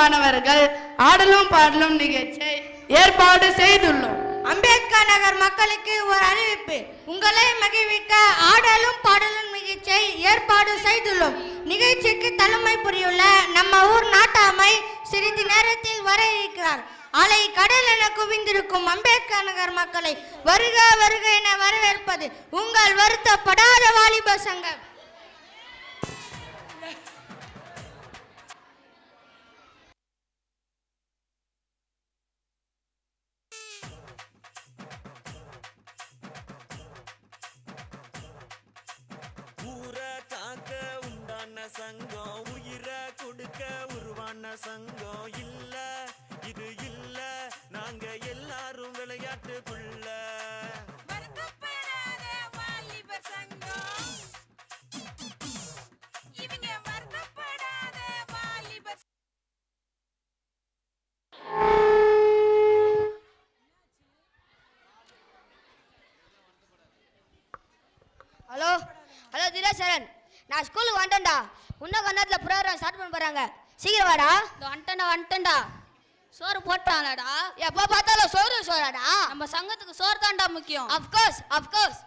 மாணவர்கள் ஆடலும் பாடலும் நிகழ்ச்சியை ஏற்பாடு செய்துள்ளோம். அம்பேத்கர் நகர் மக்களுக்கு ஒரு அறிவிப்பு. உங்களை மகிழ்விக்க ஆடலும் பாடலும் நிகழ்ச்சியை ஏற்பாடு செய்துள்ளோம். நிகழ்ச்சிக்கு தலைமை புரியுள்ள நம்ம ஊர் நாட்டாமை சிறிது நேரத்தில் வர இருக்கிறார். அலை கடல் என குவிந்திருக்கும் அம்பேத்கர் நகர் மக்களை வருக வருக என வரவேற்பது உங்கள் வருத்தப்படாத வாலிப சங்கம். வாலிபர் ஹலோ ஹலோ தினேசரன். நான் ஸ்கூலுக்கு வந்துட்டேன்டா இன்னும் கொஞ்ச நேரத்தில் ப்ரோக்ராம் ஸ்டார்ட் பண்ண போகிறாங்க சீக்கிரம் வாடா. வந்துட்டா வந்துட்டா சோறு போட்டாங்களாடா எப்போ பார்த்தாலும் சோறு சோறாடா? நம்ம சங்கத்துக்கு சோறு தான்டா முக்கியம். அஃப்கோர்ஸ் அஃப்கோர்ஸ்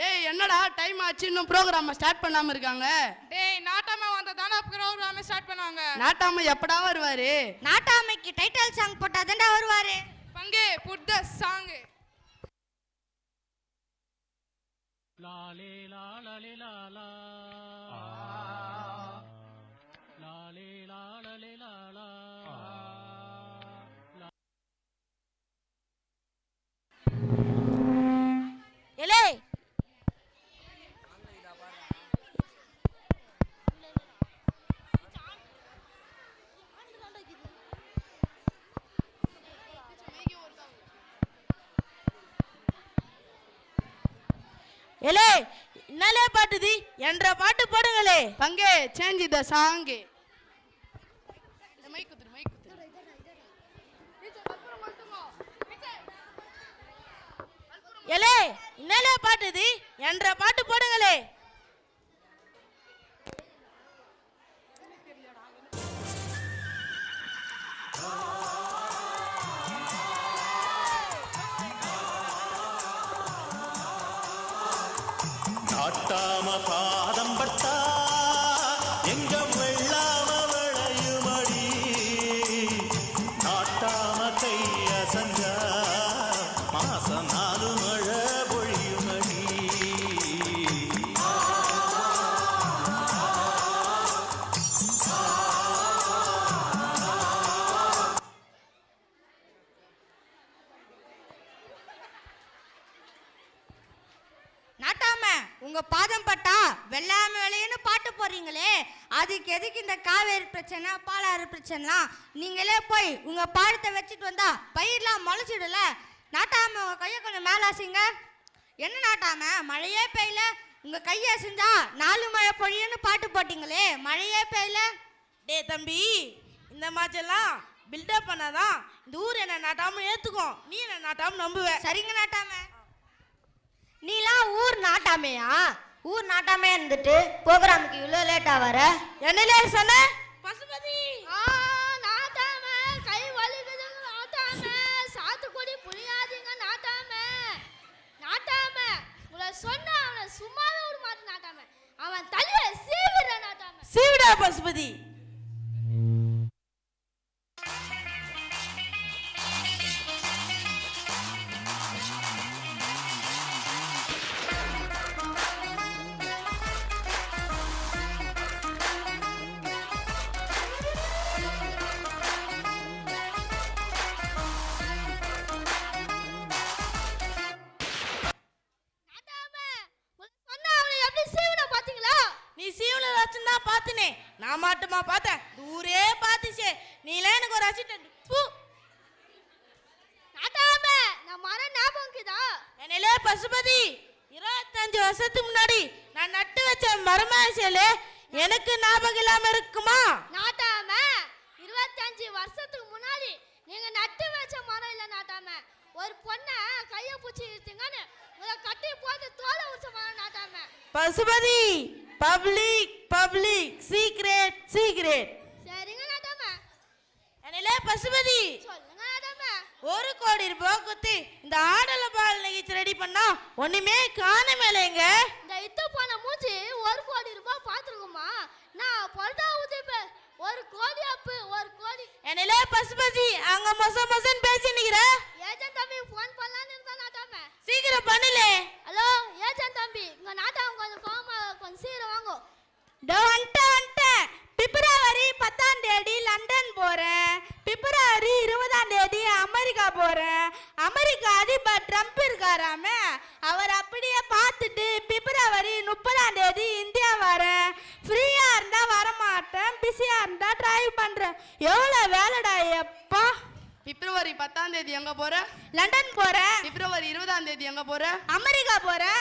டேய் என்னடா டைம் ஆச்சு? இன்னும் ப்ரோக்ராம ஸ்டார்ட் பண்ணாம இருக்காங்க. டேய் நாட்டாம வந்தா தானே ப்ரோக்ராம் ஸ்டார்ட் பண்ணுவாங்க. நாட்டாம எப்படா வருவாரு? நாட்டாமைக்கு டைட்டில் சாங் போட்டா தான்டா வருவாரு. பங்கே புட் த சாங் லாலே லாலலே லாலா லாலே. எலே என்னலே பாட்டுது? என்ற பாட்டு போடுங்களே. பங்கே சேஞ்ச் த சாங் மைக் குத்துரு மைக் குத்துரு எலே என்னலே பாட்டுது? என்ற பாட்டு போடுங்களே. நாட்டாம பிரச்சனை பாலாறு பிரச்சனைலாம் நீங்களே போய் உங்க பாடத்தை வச்சுட்டு வந்தா பயிர்லாம் முளைச்சிடுல நாட்டாம உங்க கையை கொஞ்சம் மேல அசைங்க. என்ன நாட்டாம? மழையே பெய்யல. உங்க கையை செஞ்சா நாலு மழை பொழியுன்னு பாட்டு போட்டீங்களே. மழையே பெய்யல. டேய் தம்பி இந்த மாதிரிலாம் பில்டப் பண்ணாதான் இந்த ஊர் என்ன நாட்டாம ஏத்துக்கும். நீ என்ன நாட்டாம நம்புவ. சரிங்க நாட்டாம. நீலாம் ஊர் நாட்டாமையா? ஊர் நாட்டாமே இருந்துட்டு ப்ரோக்ராமுக்கு இவ்வளோ லேட்டா வர? என்னலே சொன்ன? பசுபதி! நாட்டாம கை வலிக்குதுங்க நாட்டாம சாத்துக்குடி புரியாதுங்க நாட்டாம. நாட்டாம. உங்களை சொன்ன அவனை சும்மாவே விட மாட்டேன் நாட்டாம. அவன் தலையில சீவிடுற நாட்டாம. சீவிடா பசுபதி! நான் பார்த்தேன். ஊரே பார்த்துச்சே. நீலாம் எனக்கு ஒரு அசிஸ்டன்ட் நாட்டாம நான் மர ஞாபகம் இருக்குதா என்னலே பசுபதி இருபத்தஞ்சு வருஷத்துக்கு முன்னாடி நான் நட்டு வச்ச மரமாசேலே எனக்கு ஞாபகம் இல்லாம இருக்குமா? நாட்டாம இருபத்தஞ்சு வருஷத்துக்கு முன்னாடி நீங்க நட்டு வச்ச மரம் இல்ல நாட்டாம. ஒரு பொண்ணை கைய பூச்சி இழுத்தீங்கன்னு உங்களை கட்டி போட்டு தோலை உச்ச மரம் நாட்டாம. Pasupathi public public secret secret சரிங்க நாட்டாம என்னிலே பசுபதி? சொல்லுங்க நாட்டாம ஒரு கோடி ரூபாய் குத்தி இந்த ஆடல பால் நிகழ்ச்சி ரெடி பண்ணா ஒண்ணுமே காணமேலைங்க இந்த இத்து போன மூச்சு ஒரு கோடி ரூபாய் பார்த்துருக்குமா? நான் பல்டா ஊத்திப்பேன் ஒரு கோடி அப்பு ஒரு கோடி. என்னிலே பசுபதி அங்க மொச மொசன்னு பேசி நிக்கிற? ஏஜென்ட் தம்பி ஃபோன் பண்ணலான்னு இருந்தா சீக்கிரம் பண்ணலே. ஹலோ ஏஜென்ட் தம்பி உங்க நாட்டாம கொஞ்சம் கோமா கொஞ்சம் சீக்கிரம் வாங்கோ. டோ பத்தாம் தேதி எங்க போற? லண்டன் போகிறேன் பிப்ரவரி இருபதாம் தேதி எங்க போற? அமெரிக்கா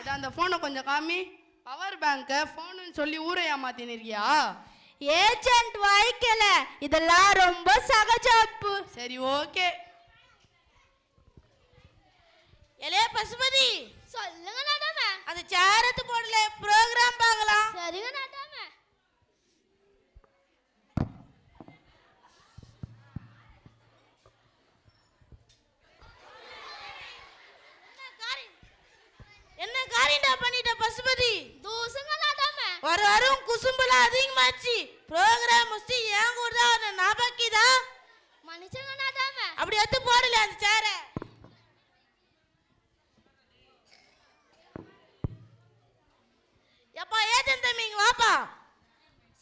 இதை அந்த போனை கொஞ்சம் காமி. பவர் பேங்க போனுன்னு சொல்லி ஊரை ஏமாத்தின்னு இருக்கியா ஏஜென்ட் வாய்க்கல. இதெல்லாம் ரொம்ப சகஜப்பு. சரி ஓகே எலே பசுபதி. சொல்லுங்க நாட்டாம அந்த சேரத்து போடல. ப்ரோக்ராம் பார்க்கலாம். சரிங்க நாட்டாம என்ன காரியண்டா பண்ணிட்ட பசுபதி தூசுங்க நாட்டாம வர வரும் குசும்புல அதிகமாச்சு ப்ரோக்ராம் முடிச்சு ஏன் கூட தான் அவனை ஞாபகிதா மன்னிச்சுங்க நாட்டாம அப்படி எடுத்து போடல அந்த சேர எப்பா ஏஜென்ட் தம்பி இங்க வாப்பா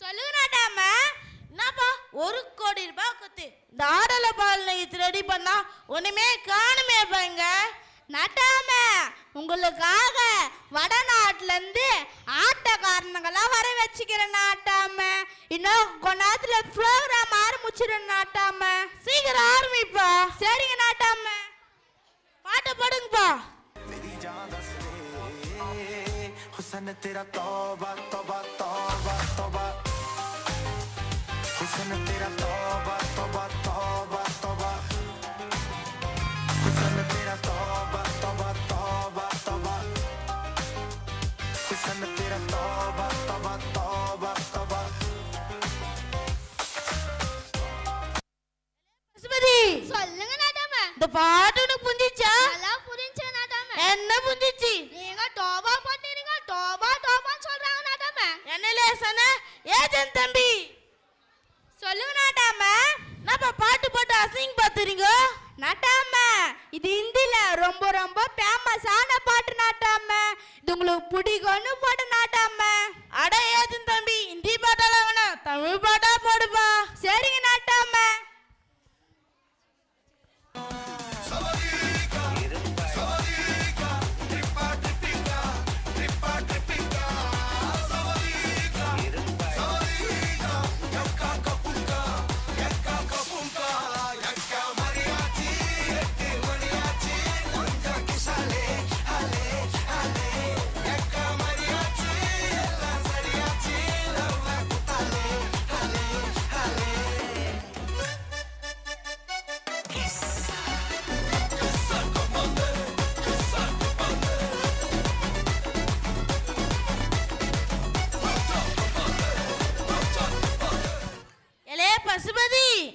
சொல்லுங்க நாட்டாம என்னப்பா ஒரு கோடி ரூபாய் குத்து இந்த ஆடலை பால் ரெடி பண்ணா ஒன்றுமே காணுமே பங்க நட்டாம உங்களுக்காக வடநாட்டிலேருந்து ஆட்டக்காரனுங்களாம் வர வச்சுக்கிறேன் நாட்டாம. இன்னும் கொஞ்ச நேரத்தில் ப்ரோக்ராம் ஆரம்பிச்சிடும் நாட்டாம. சீக்கிரம் ஆரம்பிப்பா. சரிங்க நாட்டாம. பாட்டை படுங்கப்பா. حسن تیرا توبہ توبہ توبہ توبہ حسن تیرا توبہ பாட்டு உனக்கு புரிஞ்சிச்சா நல்லா புரிஞ்சு நாட்டாம என்ன புரிஞ்சிச்சு நீங்க டோபா பண்ணிருங்க டோபா டோபான்னு சொல்றாங்க நாட்டாம என்னலே சொன்ன ஏஜென்ட் தம்பி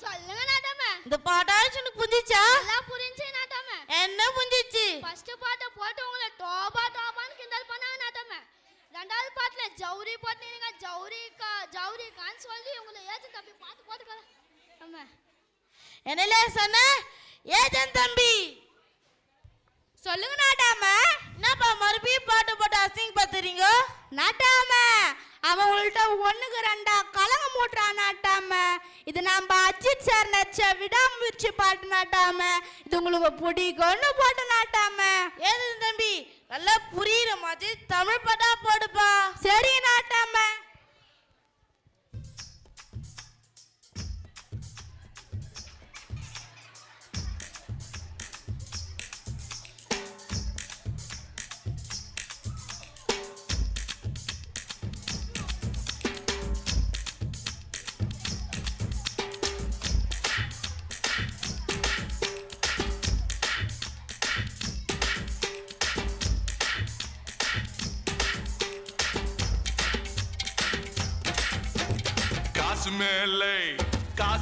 சொல்லுங்க நாட்டாம இந்த பாட்டாச்சும் உனக்கு புரிஞ்சிச்சா? நல்லா புரிஞ்சு நாட்டாம என்ன புரிஞ்சிச்சு? ஃபர்ஸ்ட் பாட்டை போட்டு உங்களை டோபா டோபான்னு கிண்டல் பண்ணாங்க நாட்டாம ரெண்டாவது பாட்டுல ஜவுரி போட்டுனீங்க ஜவுரிக்கா ஜவுரிக்கான்னு சொல்லி உங்களை ஏஜென்ட் தம்பி பாட்டு போட்டுக்கலாம் ஆமா என்னலே சொன்ன? ஏஜென்ட் தம்பி! சொல்லுங்க நாட்டாம. என்னப்பா மறுபடியும் பாட்டு போட்டு அசிங்க பாத்துறீங்க நாட்டாம. அவன் உங்கள்ட்ட ஒண்ணுக்கு ரெண்டா கலங்க மூட்டுறான் நாட்டாம. இது நம்ம அஜித் சார் நடிச்ச விடாமுயற்சி பாட்டு நாட்டாம. இது உங்களுக்கு பிடிக்கும்னு போட்டு நாட்டாம. ஏஜென்ட் தம்பி? நல்லா புரியுற மாதிரி தமிழ் பாட்டா போடுப்பா. சரி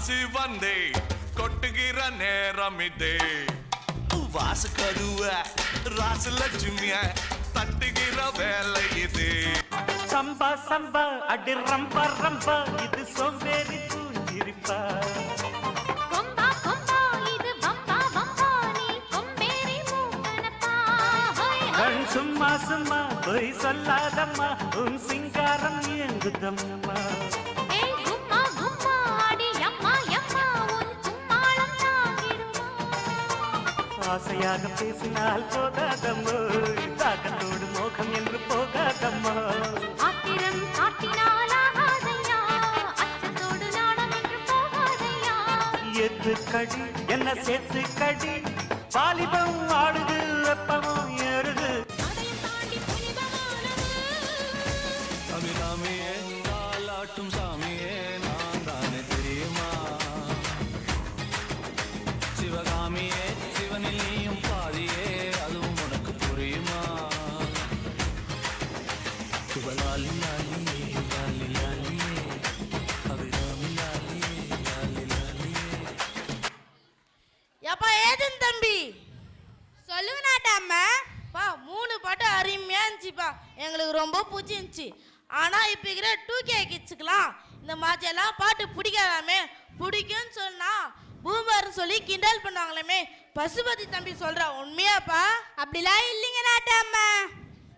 காசு வந்தே கொட்டுகிற நேரம் இதே. வாசு கருவ ராசு லட்சுமிய தட்டுகிற வேலை இது. சம்பா சம்பா அடி ரம்பா ரம்பா இது சோம்பேறி பூஞ்சிரிப்பா கொம்பா கொம்பா இது வம்பா வம்பா நீ கொம்பேறி மூக்கனப்பா. ஹோய் கண் சும்மா சும்மா பொய் சொல்லாதம்மா உன் சிங்காரம் இயங்குதம்மா. ஆசையாக பேசினால் போகாதம்மோ தாக்கத்தோடு மோகம் என்று போகாதம்மா. ஆத்திரம் காட்டினால் ஆகாதையா? அச்சத்தோடு நாடம் என்று போகாதையா? எது கடி? என்ன சேர்த்து கடி? வாலிபம் ஆடுது வெப்பமும் ஏஜென்ட் தம்பி? சொல்லுங்க நாட்டாம பா மூணு பாட்டு அருமையாக இருந்துச்சுப்பா. எங்களுக்கு ரொம்ப பிடிச்சிருந்துச்சி ஆனால் இப்போ இருக்கிற டூ கே கிட்ஸுக்கெலாம் இந்த மாதிரியெல்லாம் பாட்டு பிடிக்காதாமே. பிடிக்கும்னு சொன்னா பூமர்னு சொல்லி கிண்டல் பண்ணுவாங்களாமே. பசுபதி தம்பி சொல்கிறா உண்மையாப்பா? அப்படிலாம் இல்லைங்க நாட்டாம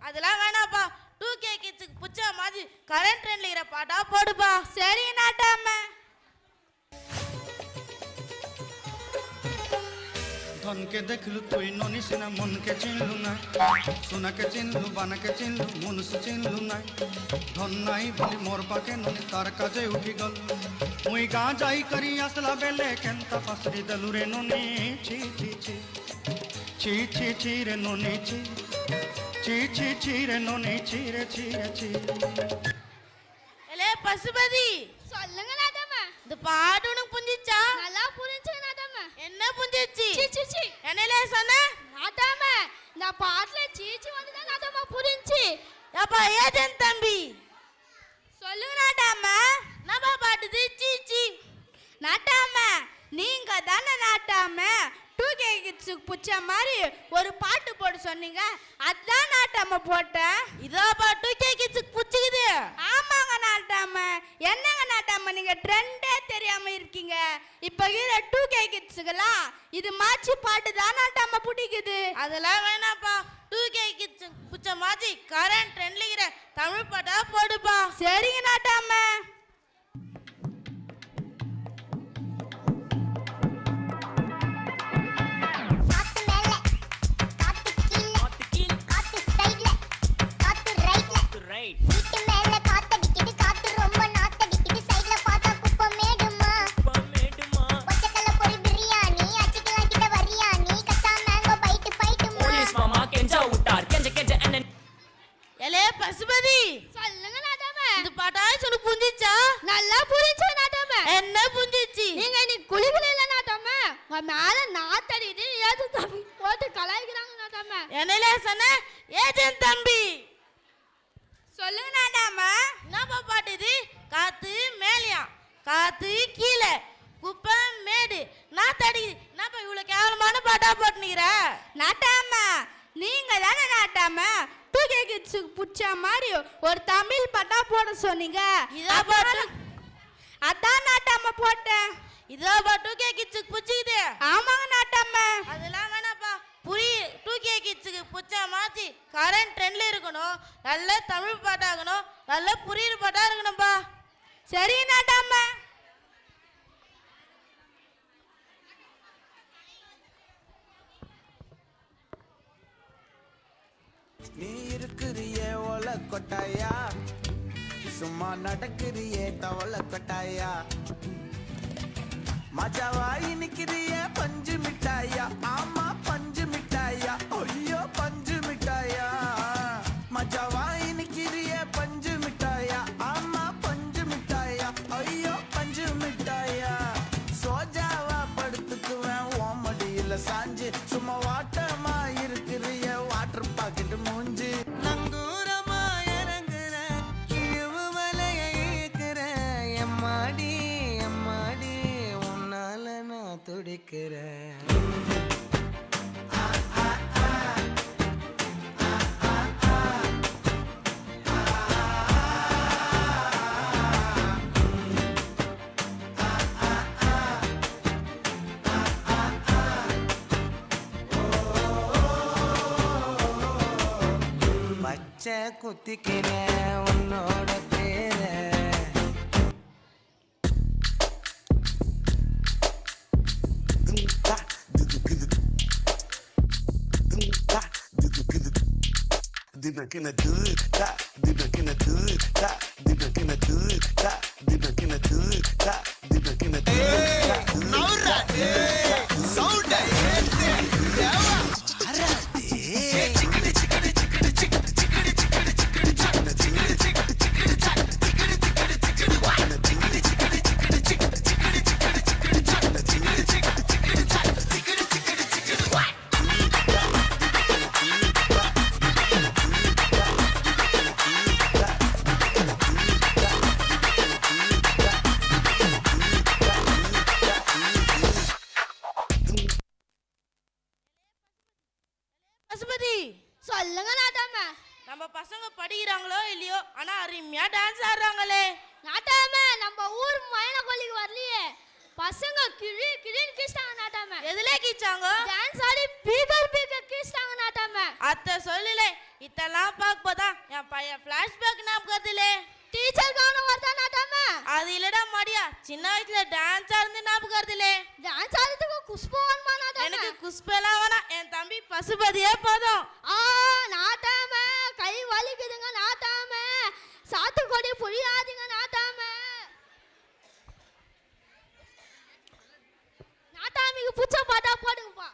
அதெல்லாம் வேணாப்பா. டூ கே கிட்ஸுக்கு பிடிச்ச மாதிரி கரண்ட் ட்ரெண்ட்ல இருக்கிற பாட்டா போடுப்பா. சரிங்க நாட்டாம ধনকে দেখলু তুই ননিস না মনকে চিনলু না সোনাকে চিনলু বানাকে চিনলু মনুষ চিনলু না ধন নাই বলি মোর পাকে ননি তার কাজে উঠি গল মুই গাঁ যাই করি আসলা বেলে কেনতা পাসরি দেলু রে ননি ছি ছি ছি ছি ছি ছি রে ননি ছি ছি ছি ছি রে ননি ছি রে ছি রে ছি எலே பசுபதி சொல்லுங்க நாட்டம்மா இந்த பாட்டு என்ன புரிஞ்சிச்சு சீ சீ சீ. என்னலே சொன்ன? நாட்டாம இந்த பாட்டுல சீச்சி வந்துதான் நாட்டம்மா புரிஞ்சு ஏப்பா ஏஜென்ட் தம்பி? சொல்லுங்க நாட்டாம நம்ம பாட்டுது சீச்சி நாட்டாம. நீங்க தானே நாட்டாம. டூ கே கிட்ஸுக்கு பிடிச்ச மாதிரி ஒரு பாட்டு போட சொன்னீங்க. அதான் நாட்டாம போட்டேன் இதா பாட்டு கேக்கிச்சுக்கு புடிச்சுக்குது ஆமாங்க நாட்டாம என்னங்க நாட்டாம நீங்க ட்ரெண்டே தெரியாம இருக்கீங்க. இப்ப இருக்கிற டூ கே கிட்ஸுக்கெல்லாம் இது மாச்சி பாட்டு தான் நாட்டாம பிடிக்குது. அதெல்லாம் வேணாப்பா. டூ கே கிட்ஸ் புடிச்ச மாதிரி கரண்ட் ட்ரெண்ட்ல இருக்கிற தமிழ் பாட்டா போடுப்பா. சரிங்க நாட்டாம பசுபதி சொல்லுங்க நாட்டாம இந்த பாட்டா சொல்லு புரிஞ்சிச்சா? நல்லா புரிஞ்சு நாட்டாம என்ன புரிஞ்சிச்சு? நீங்க இன்னைக்கு குளிக்கல இல்ல நாட்டாம உங்க மேல நாத்தடிது ஏது தம்பி போட்டு கலாய்க்கிறாங்க நாட்டாம என்னலே சொன்ன ஏஜென்ட் தம்பி! சொல்லுங்க நாட்டாம என்னப்பா பாட்டு இது? காத்து மேலியா? காத்து கீழே. குப்பை மேடு. நாத்தடி என்னப்பா இவ்வளவு கேவலமான பாட்டா போட்டுனுக்கிற? நாட்டாம நீங்க தானே நாட்டாம டூ கே கிட்ஸுக்கு பிடிச்ச மாதிரி ஒரு தமிழ் பாட்டா போட சொன்னீங்க. அதான் நாட்டாம போட்டேன். இதா பாட்டு கே கிட்ஸுக்கு பிடிச்சிக்குது ஆமாங்க நாட்டாம. அதெல்லாம் வேணாப்பா. புரி டூ கே கிட்ஸுக்கு பிடிச்ச மாதிரி கரண்ட் ட்ரெண்ட்ல இருக்கணும். நல்ல தமிழ் பாட்டாகணும் நல்ல புரியுற பாட்டா இருக்கணும்ப்பா சரி நாட்டாம. நீ இருக்கிறியே ஒல கொட்டாயா சும்மா நடக்கிறியே தவள கொட்டாயா? மஜாவாய் நிக்கிறியே பஞ்சு மிட்டாயா? ஆமா பஞ்சு பச்சை குத்திக்கிறேன் உன்னோட பேரை பசுபதி இல்லடா மடியா சின்ன வயசுல டான்ஸ் ஆடுந்து ஞாபகம் வருதுலே டான்ஸ் ஆடுறதுக்கு குஷ்பு நாட்டாம எனக்கு குஷ்பெல்லாம் வேணாம் என் தம்பி பசுபதியே போதும் ஆ நாட்டாம கை வலிக்குதுங்க நாட்டாம சாத்துக்குடி புழியாதீங்க நாட்டாம நாட்டாமிக்கு புச்ச பாட்டா போடுங்கப்பா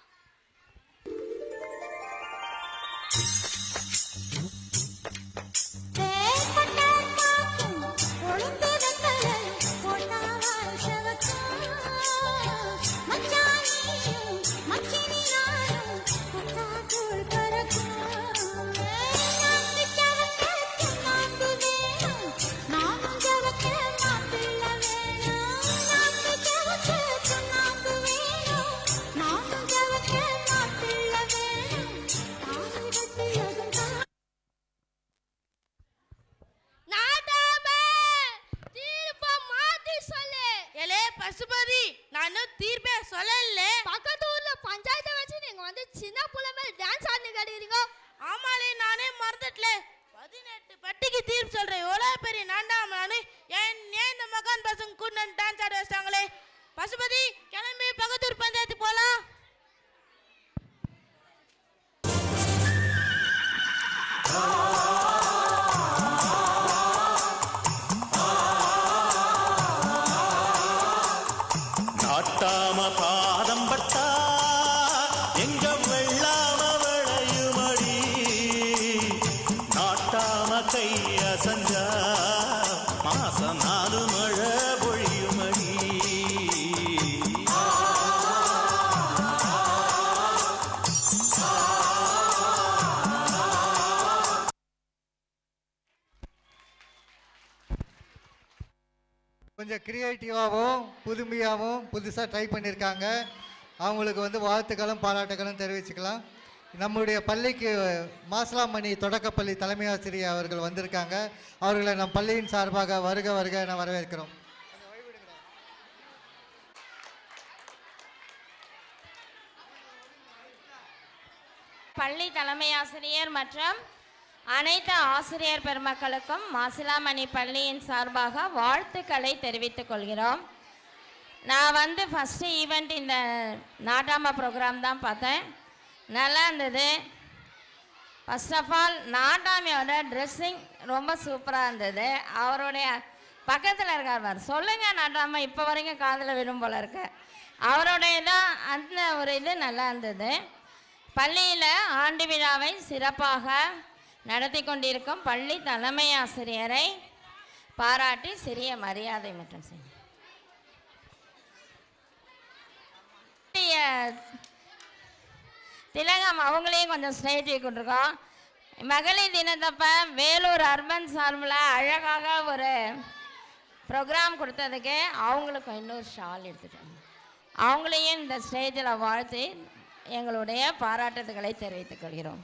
கொஞ்சம் க்ரியேட்டிவாகவும் புதுமையாகவும் புதுசாக ட்ரை பண்ணியிருக்காங்க அவங்களுக்கு வந்து வாழ்த்துக்களும் பாராட்டுகளும் தெரிவிச்சுக்கலாம். நம்முடைய பள்ளிக்கு மாசலாமணி தொடக்கப்பள்ளி தலைமை ஆசிரியர் அவர்கள் வந்திருக்காங்க. அவர்களை நம் பள்ளியின் சார்பாக வருக வருக என வரவேற்கிறோம். பள்ளி தலைமை ஆசிரியர் மற்றும் அனைத்து ஆசிரியர் பெருமக்களுக்கும் மாசிலாமணி பள்ளியின் சார்பாக வாழ்த்துக்களை தெரிவித்துக் கொள்கிறோம். நான் வந்து ஃபஸ்ட்டு ஈவெண்ட் இந்த நாட்டாம ப்ரோக்ராம் தான் பார்த்தேன். நல்லா இருந்தது. ஃபர்ஸ்ட் ஆஃப் ஆல் நாட்டாமியோட ட்ரெஸ்ஸிங் ரொம்ப சூப்பராக இருந்தது. அவருடைய பக்கத்தில் இருக்கார் பார். சொல்லுங்கள் நாட்டாம இப்போ வரைக்கும் காதில் விடும் போல இருக்கு. அவருடைய தான் அந்த ஒரு இது நல்லா இருந்தது. பள்ளியில் ஆண்டு விழாவை சிறப்பாக நடத்தி கொண்டிருக்கும் பள்ளி தலைமை ஆசிரியரை பாராட்டி சிறிய மரியாதை மற்றும் செய்ய திலகம் அவங்களையும் கொஞ்சம் ஸ்டேஜ் கொண்டிருக்கோம் மகளிர் தினத்தப்ப வேலூர் அர்பன் சார்பில் அழகாக ஒரு ப்ரோக்ராம் கொடுத்ததுக்கு அவங்களுக்கும் இன்னொரு ஷால் எடுத்துட்டாங்க அவங்களையும் இந்த ஸ்டேஜில் வாழ்த்தி எங்களுடைய பாராட்டுதல்களை தெரிவித்துக் கொள்கிறோம்.